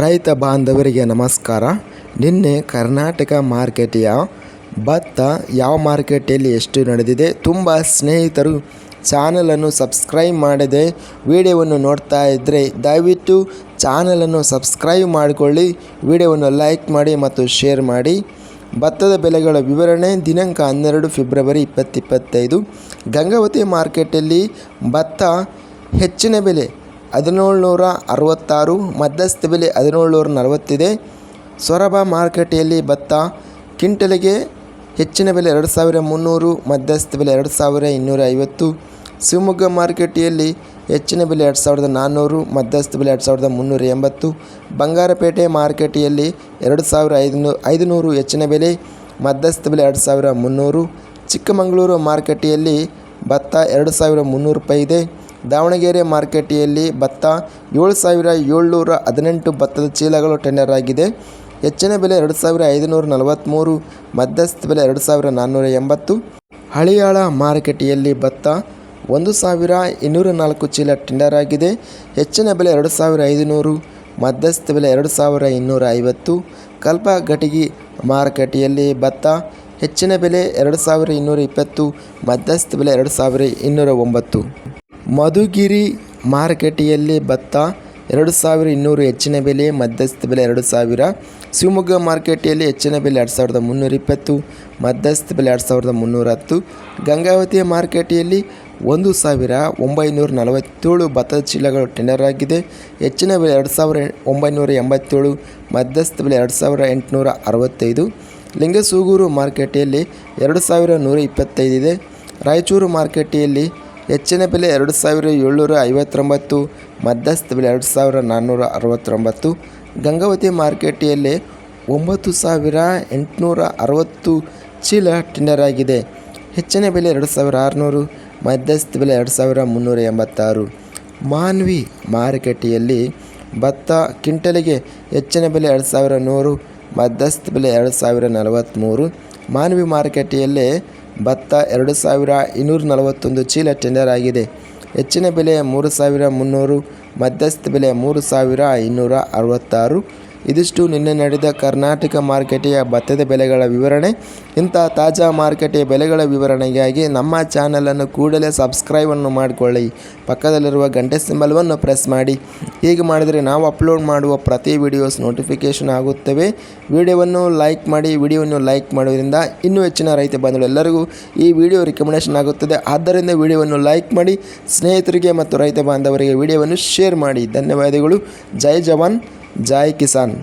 ರೈತ ಬಾಂಧವರಿಗೆ ನಮಸ್ಕಾರ. ನಿನ್ನೆ ಕರ್ನಾಟಕ ಮಾರ್ಕೆಟಿಯ ಭತ್ತ ಯಾವ ಮಾರ್ಕೆಟಲ್ಲಿ ಎಷ್ಟು ನಡೆದಿದೆ ತುಂಬ ಸ್ನೇಹಿತರು ಚಾನಲನ್ನು ಸಬ್ಸ್ಕ್ರೈಬ್ ಮಾಡದೆ ವಿಡಿಯೋವನ್ನು ನೋಡ್ತಾ ಇದ್ದರೆ ದಯವಿಟ್ಟು ಚಾನಲನ್ನು ಸಬ್ಸ್ಕ್ರೈಬ್ ಮಾಡಿಕೊಳ್ಳಿ, ವಿಡಿಯೋವನ್ನು ಲೈಕ್ ಮಾಡಿ ಮತ್ತು ಶೇರ್ ಮಾಡಿ. ಭತ್ತದ ಬೆಲೆಗಳ ವಿವರಣೆ ದಿನಾಂಕ ಹನ್ನೆರಡು ಫೆಬ್ರವರಿ ಇಪ್ಪತ್ತಿಪ್ಪತ್ತೈದು ಗಂಗಾವತಿ ಮಾರ್ಕೆಟಲ್ಲಿ ಭತ್ತ ಹೆಚ್ಚಿನ ಬೆಲೆ ಹದಿನೇಳುನೂರ ಅರವತ್ತಾರು, ಮಧ್ಯಸ್ಥ ಬೆಲೆ ಹದಿನೇಳುನೂರ ನಲವತ್ತಿದೆ. ಸೊರಬ ಮಾರುಕಟ್ಟೆಯಲ್ಲಿ ಭತ್ತ ಕ್ವಿಂಟಲಿಗೆ ಹೆಚ್ಚಿನ ಬೆಲೆ ಎರಡು ಸಾವಿರ ಮುನ್ನೂರು, ಮಧ್ಯಸ್ಥ ಬೆಲೆ ಎರಡು ಸಾವಿರ ಇನ್ನೂರ ಐವತ್ತು ಶಿವಮೊಗ್ಗ ಮಾರುಕಟ್ಟೆಯಲ್ಲಿ ಹೆಚ್ಚಿನ ಬೆಲೆ ಎರಡು ಸಾವಿರದ ನಾನ್ನೂರು, ಮಧ್ಯಸ್ಥ ಬೆಲೆ ಎರಡು ಸಾವಿರದ ಮುನ್ನೂರ ಎಂಬತ್ತು ಬಂಗಾರಪೇಟೆ ಮಾರುಕಟ್ಟೆಯಲ್ಲಿ ಎರಡು ಸಾವಿರ ಐದುನೂ ಐದುನೂರು ಹೆಚ್ಚಿನ ಬೆಲೆ, ಮಧ್ಯಸ್ಥ ಬೆಲೆ ಎರಡು ಸಾವಿರ ಮುನ್ನೂರು. ಚಿಕ್ಕಮಗಳೂರು ಮಾರುಕಟ್ಟೆಯಲ್ಲಿ ಭತ್ತ ಎರಡು ಸಾವಿರ ಮುನ್ನೂರು ರೂಪಾಯಿ ಇದೆ. ದಾವಣಗೆರೆ ಮಾರುಕಟ್ಟೆಯಲ್ಲಿ ಭತ್ತ ಏಳು ಸಾವಿರ ಏಳ್ನೂರ ಹದಿನೆಂಟು ಭತ್ತದ ಚೀಲಗಳು ಟೆಂಡರ್ ಆಗಿದೆ. ಹೆಚ್ಚಿನ ಬೆಲೆ ಎರಡು ಸಾವಿರ ಐದುನೂರ ನಲವತ್ತ್ಮೂರು ಮಧ್ಯಸ್ಥ ಬೆಲೆ ಎರಡು ಸಾವಿರ ನಾನ್ನೂರ ಎಂಬತ್ತು. ಹಳಿಯಾಳ ಮಾರುಕಟ್ಟೆಯಲ್ಲಿ ಭತ್ತ ಒಂದು ಸಾವಿರ ಇನ್ನೂರ ನಾಲ್ಕು ಚೀಲ ಟೆಂಡರ್ ಆಗಿದೆ. ಹೆಚ್ಚಿನ ಬೆಲೆ ಎರಡು ಸಾವಿರ ಐದುನೂರು, ಮಧ್ಯಸ್ಥ ಬೆಲೆ ಎರಡು ಸಾವಿರ ಇನ್ನೂರ ಐವತ್ತು. ಕಲ್ಪಘಟಗಿ ಮಾರುಕಟ್ಟೆಯಲ್ಲಿ ಭತ್ತ ಹೆಚ್ಚಿನ ಬೆಲೆ ಎರಡು ಸಾವಿರ ಇನ್ನೂರ ಇಪ್ಪತ್ತು, ಮಧ್ಯಸ್ಥ ಬೆಲೆ ಎರಡು ಸಾವಿರ ಇನ್ನೂರ ಒಂಬತ್ತು. ಮಧುಗಿರಿ ಮಾರುಕಟ್ಟೆಯಲ್ಲಿ ಭತ್ತ ಎರಡು ಸಾವಿರ ಇನ್ನೂರು ಹೆಚ್ಚಿನ ಬೆಲೆ ಮಧ್ಯಸ್ಥ ಬೆಲೆ ಎರಡು ಸಾವಿರ, ಶಿವಮೊಗ್ಗ ಮಾರುಕಟ್ಟೆಯಲ್ಲಿ ಹೆಚ್ಚಿನ ಬೆಲೆ ಎರಡು ಸಾವಿರದ ಮುನ್ನೂರ ಇಪ್ಪತ್ತು ಮಧ್ಯಸ್ಥ ಬೆಲೆ ಎರಡು ಸಾವಿರದ ಮುನ್ನೂರ ಹತ್ತು, ಗಂಗಾವತಿ ಮಾರುಕಟ್ಟೆಯಲ್ಲಿ ಒಂದು ಸಾವಿರ ಒಂಬೈನೂರ ನಲವತ್ತೇಳು ಭತ್ತದ ಚೀಲಗಳು ಟೆಂಡರ್ ಆಗಿದೆ. ಹೆಚ್ಚಿನ ಬೆಲೆ ಎರಡು ಸಾವಿರ ಒಂಬೈನೂರ ಎಂಬತ್ತೇಳು ಮಧ್ಯಸ್ಥ ಬೆಲೆ ಎರಡು ಸಾವಿರ ಎಂಟುನೂರ ಅರವತ್ತೈದು. ಲಿಂಗಸೂಗೂರು ಮಾರುಕಟ್ಟೆಯಲ್ಲಿ ಎರಡು ಸಾವಿರ ನೂರ ಇಪ್ಪತ್ತೈದಿದೆ ರಾಯಚೂರು ಮಾರುಕಟ್ಟೆಯಲ್ಲಿ ಹೆಚ್ಚಿನ ಬೆಲೆ ಎರಡು ಸಾವಿರ ಏಳ್ನೂರ ಐವತ್ತೊಂಬತ್ತು, ಮಧ್ಯಸ್ಥ ಬೆಲೆ ಎರಡು ಸಾವಿರ ನಾನ್ನೂರ ಅರವತ್ತೊಂಬತ್ತು, ಗಂಗಾವತಿ ಮಾರುಕಟ್ಟೆಯಲ್ಲಿ ಒಂಬತ್ತು ಸಾವಿರ ಎಂಟುನೂರ ಅರವತ್ತು ಚೀಲ ಟಿಂಡರ್ ಆಗಿದೆ. ಹೆಚ್ಚಿನ ಬೆಲೆ ಎರಡು ಸಾವಿರ ಆರುನೂರು, ಮಧ್ಯಸ್ಥ ಬೆಲೆ ಎರಡು ಸಾವಿರ ಮುನ್ನೂರ ಎಂಬತ್ತಾರು. ಮಾನ್ವಿ ಮಾರುಕಟ್ಟೆಯಲ್ಲಿ ಭತ್ತ ಕ್ವಿಂಟಲಿಗೆ ಹೆಚ್ಚಿನ ಬೆಲೆ ಎರಡು ಸಾವಿರ ನೂರು, ಮಧ್ಯಸ್ಥ ಬೆಲೆ ಎರಡು ಸಾವಿರ ನಲವತ್ತ್ಮೂರು ಮಾನ್ವಿ ಮಾರುಕಟ್ಟೆಯಲ್ಲಿ ಭತ್ತ ಎರಡು ಸಾವಿರ ಇನ್ನೂರ ನಲವತ್ತೊಂದು ಚೀಲ ಟೆಂಡರ್ ಆಗಿದೆ. ಹೆಚ್ಚಿನ ಬೆಲೆ ಮೂರು ಸಾವಿರ ಮುನ್ನೂರು, ಮಧ್ಯಸ್ಥ ಬೆಲೆ ಮೂರು ಸಾವಿರ ಇನ್ನೂರ ಅರವತ್ತಾರು. ಇದಿಷ್ಟು ನಿನ್ನೆ ನಡೆದ ಕರ್ನಾಟಕ ಮಾರುಕಟ್ಟೆಯ ಭತ್ತದ ಬೆಲೆಗಳ ವಿವರಣೆ. ಇಂಥ ತಾಜಾ ಮಾರುಕಟ್ಟೆಯ ಬೆಲೆಗಳ ವಿವರಣೆಗಾಗಿ ನಮ್ಮ ಚಾನಲನ್ನು ಕೂಡಲೇ ಸಬ್ಸ್ಕ್ರೈಬನ್ನು ಮಾಡಿಕೊಳ್ಳಿ. ಪಕ್ಕದಲ್ಲಿರುವ ಗಂಟೆ ಸಿಂಬಲ್ವನ್ನು ಪ್ರೆಸ್ ಮಾಡಿ. ಹೀಗೆ ಮಾಡಿದರೆ ನಾವು ಅಪ್ಲೋಡ್ ಮಾಡುವ ಪ್ರತಿ ವಿಡಿಯೋಸ್ ನೋಟಿಫಿಕೇಷನ್ ಆಗುತ್ತವೆ. ವಿಡಿಯೋವನ್ನು ಲೈಕ್ ಮಾಡಿ, ವಿಡಿಯೋವನ್ನು ಲೈಕ್ ಮಾಡೋದ್ರಿಂದ ಇನ್ನೂ ಹೆಚ್ಚಿನ ರೈತ ಬಂಧುಗಳು ಎಲ್ಲರಿಗೂ ಈ ವಿಡಿಯೋ ರಿಕಮೆಂಡೇಷನ್ ಆಗುತ್ತದೆ. ಆದ್ದರಿಂದ ವಿಡಿಯೋವನ್ನು ಲೈಕ್ ಮಾಡಿ, ಸ್ನೇಹಿತರಿಗೆ ಮತ್ತು ರೈತ ಬಾಂಧವರಿಗೆ ವಿಡಿಯೋವನ್ನು ಶೇರ್ ಮಾಡಿ. ಧನ್ಯವಾದಗಳು. ಜೈ ಜವಾನ್. ಜೈ ಕಿಸಾನ್